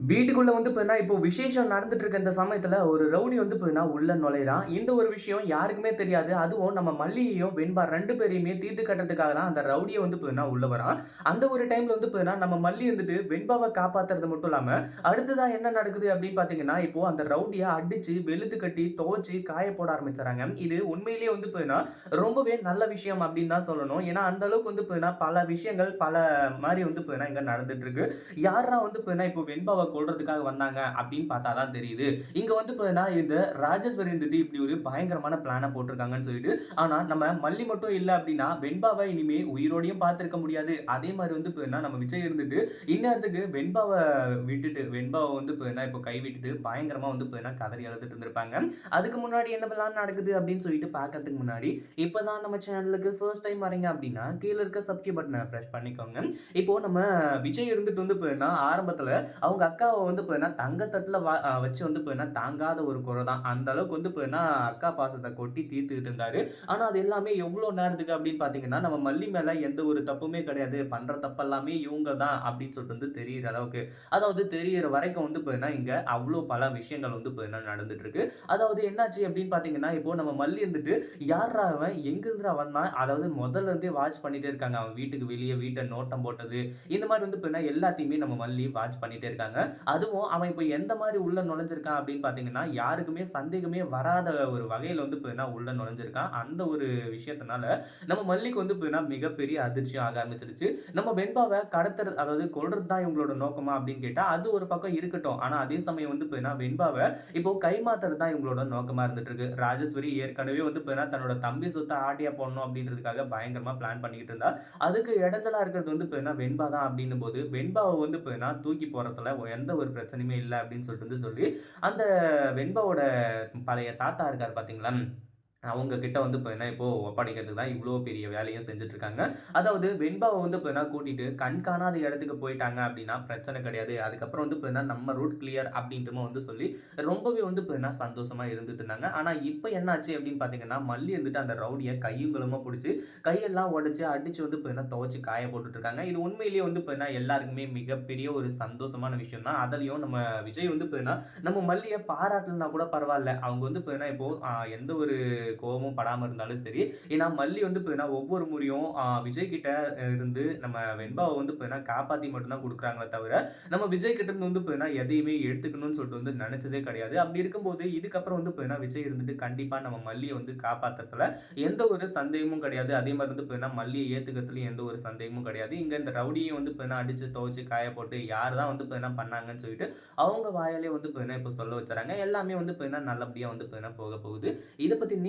வீட்டுக்குள்ளே வந்து பார்த்தீங்கன்னா, இப்போ விசேஷம் நடந்துட்டு இருக்க இந்த சமயத்தில் ஒரு ரவுடி வந்து பார்த்தீங்கன்னா, உள்ள நுழையிறான். இந்த ஒரு விஷயம் யாருக்குமே தெரியாது. அதுவும் நம்ம மல்லியையும், வெண்பா ரெண்டு பேரையுமே தீர்த்து கட்டுறதுக்காக தான் அந்த ரவுடியை வந்து பார்த்தீங்கன்னா, உள்ள வரான். அந்த ஒரு டைமில் வந்து பார்த்தீங்கன்னா, நம்ம மல்லி வந்துட்டு வெண்பாவை காப்பாத்துறது மட்டும் இல்லாமல் அடுத்ததான் என்ன நடக்குது அப்படின்னு பார்த்தீங்கன்னா, இப்போ அந்த ரவுடியை அடித்து வெளுத்து கட்டி, துவச்சி காய போட ஆரம்பிச்சுறாங்க. இது உண்மையிலேயே வந்து பார்த்தீங்கன்னா, ரொம்பவே நல்ல விஷயம் அப்படின்னு தான் சொல்லணும். ஏன்னா, அந்த அளவுக்கு வந்து பார்த்தீங்கன்னா, பல விஷயங்கள் பல மாதிரி வந்து பார்த்தீங்கன்னா, இங்கே நடந்துட்டு இருக்கு. வந்து பார்த்தீங்கன்னா, இப்போ வெண்பாவை கொல்றதுக்காக வந்தாங்க அப்படின்னு பார்த்தா தான் தெரியுது. இங்க வந்து பார்த்தீங்கன்னா, இந்த ராஜேஸ்வரி இருந்துட்டு இப்படி ஒரு பயங்கரமான பிளானை போட்டிருக்காங்கன்னு சொல்லிட்டு, ஆனா நம்ம மல்லி மட்டும் இல்லை அப்படின்னா, வெண்பாவை இனிமே உயிரோடையும் பார்த்துருக்க முடியாது. அதே மாதிரி வந்து பார்த்தீங்கன்னா, நம்ம விஜய் இருந்துட்டு இந்நேரத்துக்கு வெண்பாவை விட்டுட்டு வெண்பாவை வந்து பார்த்தீங்கன்னா, இப்போ கை விட்டுட்டு பயங்கரமா வந்து பார்த்தீங்கன்னா, கதறி அழுதுட்டு இருந்திருப்பாங்க. அதுக்கு முன்னாடி என்னவெல்லாம் நடக்குது அப்படின்னு சொல்லிட்டு பார்க்கறதுக்கு முன்னாடி, இப்பதான் நம்ம சேனலுக்கு ஃபர்ஸ்ட் டைம் வரீங்க அப்படின்னா, கீழே இருக்க சப்ஸ்கிரைப் பட்டனை ப்ரெஸ் பண்ணிக்கோங்க. இப்போ நம்ம விஜய் இருந்துட்டு வந்து பார்த்தீங்கன்னா, ஆரம்பத்தில் அவங்க அக்காவை வந்து பார்த்தீங்கன்னா, தங்கத்தட்டுல வ வா வச்சு வந்து பார்த்தீங்கன்னா, தாங்காத ஒரு குறை தான். அந்த அளவுக்கு வந்து பார்த்தீங்கன்னா, அக்கா பாசத்தை கொட்டி தீர்த்துக்கிட்டு இருந்தாரு. ஆனால் அது எல்லாமே எவ்வளோ நேரத்துக்கு அப்படின்னு பார்த்தீங்கன்னா, நம்ம மல்லி மேலே எந்த ஒரு தப்புமே கிடையாது. பண்ணுற தப்பெல்லாமே இவங்க தான் அப்படின்னு சொல்லிட்டு வந்து தெரியிற அளவுக்கு, அதாவது தெரியிற வரைக்கும் வந்து பார்த்தீங்கன்னா, இங்கே அவ்வளோ பல விஷயங்கள் வந்து பார்த்தீங்கன்னா நடந்துட்டு இருக்கு. அதாவது என்னாச்சு அப்படின்னு பார்த்தீங்கன்னா, இப்போ நம்ம மல்லி இருந்துட்டு, யார்ரா அவன்? எங்கிருந்துடா வந்தான்? அதாவது முதல்ல இருந்தே வாட்ச் பண்ணிட்டே இருக்காங்க. அவன் வீட்டுக்கு வெளியே வீட்டை நோட்டம் போட்டது, இந்த மாதிரி வந்து பார்த்தீங்கன்னா, எல்லாத்தையுமே நம்ம மல்லி வாட்ச் பண்ணிட்டே இருக்காங்க. அதுவும் அவன் இப்போ எந்த மாதிரி உள்ள நுழைஞ்சிருக்கான் அப்படின்னு பார்த்தீங்கன்னா, யாருக்குமே சந்தேகமே வராத ஒரு வகையில் வந்து பார்த்தீங்கன்னா, உள்ள நுழைஞ்சிருக்கான். அந்த ஒரு விஷயத்தினால, நம்ம மல்லிக்கு வந்து பார்த்தீங்கன்னா, மிகப்பெரிய அதிர்ச்சியும் ஆக ஆரம்பிச்சிருச்சு. நம்ம வெண்பாவை கடத்துறது அதாவது கொள்றது தான் இவங்களோட நோக்கமா அப்படின்னு கேட்டால் அது ஒரு பக்கம் இருக்கட்டும். ஆனால் அதே சமயம் வந்து பார்த்தீங்கன்னா, வெண்பாவை இப்போ கைமாத்துறது தான் இவங்களோட நோக்கமா இருந்துட்டு இருக்கு. ராஜேஸ்வரி ஏற்கனவே வந்து பார்த்தீங்கன்னா, தன்னோட தம்பி சொத்தை ஆட்டியா போடணும் அப்படின்றதுக்காக பயங்கரமா பிளான் பண்ணிக்கிட்டு இருந்தா. அதுக்கு இடைஞ்சலா இருக்கிறது வந்து பார்த்தீங்கன்னா, வெண்பா தான் அப்படின்னும் போது வெண்பாவை வந்து பார்த்தீங்கன்னா, தூக்கி போறதுல எந்த ஒரு பிரச்சனையுமே இல்லை அப்படின்னு சொல்லிட்டு வந்து சொல்லி, அந்த வெண்பாவோட பழைய தாத்தா இருக்கார் பார்த்தீங்களா? அவங்க கிட்ட வந்து பார்த்தீங்கன்னா, இப்போ ஒப்படைக்கிறதுக்கு தான் இவ்வளோ பெரிய வேலையும் செஞ்சுட்டு இருக்காங்க. அதாவது வெண்பாவை வந்து பார்த்தீங்கன்னா, கூட்டிட்டு கண் காணாத இடத்துக்கு போயிட்டாங்க அப்படின்னா பிரச்சனை கிடையாது. அதுக்கப்புறம் வந்து பார்த்தீங்கன்னா, நம்ம ரூட் கிளியர் அப்படின்றமா வந்து சொல்லி, ரொம்பவே வந்து பார்த்தீங்கன்னா, சந்தோஷமா இருந்துட்டு இருந்தாங்க. ஆனா, இப்போ என்னாச்சு அப்படின்னு பார்த்தீங்கன்னா, மல்லி வந்துட்டு அந்த ரவுடியை கையும் பிடிச்சி கையெல்லாம் உடச்சி அடிச்சு வந்து பார்த்தீங்கன்னா, துவச்சி காய போட்டுட்டு இருக்காங்க. இது உண்மையிலேயே வந்து பார்த்தீங்கன்னா, எல்லாருக்குமே மிகப்பெரிய ஒரு சந்தோஷமான விஷயம் தான். அதுலயும் நம்ம விஜய் வந்து பார்த்தீங்கன்னா, நம்ம மல்லியை பாராட்டலனா கூட பரவாயில்ல அவங்க வந்து பார்த்தீங்கன்னா, இப்போ எந்த ஒரு கோபமும் படாமல் இருந்தாலும் சரி. ஏன்னா, மல்லி வந்து இப்போ ஒவ்வொரு முறையும் விஜய் கிட்ட இருந்து நம்ம வெண்பாவை வந்து இப்போ காப்பாற்றி மட்டும்தான் கொடுக்குறாங்களே தவிர, நம்ம விஜய் கிட்ட இருந்து வந்து இப்போ எதையுமே எடுத்துக்கணும்னு சொல்லிட்டு வந்து நினச்சதே கிடையாது. அப்படி இருக்கும்போது, இதுக்கப்புறம் வந்து இப்போ விஜய் இருந்துட்டு கண்டிப்பாக நம்ம மல்லியை வந்து காப்பாத்துறதுல எந்த ஒரு சந்தேகமும் கிடையாது. அதே மாதிரி வந்து இப்போ மல்லியை ஏத்துக்கிறதுலயும் எந்த ஒரு சந்தேகமும் கிடையாது. இங்கே இந்த ரவுடியும் வந்து இப்போ அடிச்சு துவைச்சு காய போட்டு யார் தான் வந்து இப்போ பண்ணாங்கன்னு சொல்லிட்டு, அவங்க வாயாலே வந்து பார்த்தீங்கன்னா, இப்போ சொல்ல வச்சுறாங்க. எல்லாமே வந்து இப்போ நல்லபடியாக வந்து இப்போ போக போகுது. இதை பற்றி பத்தி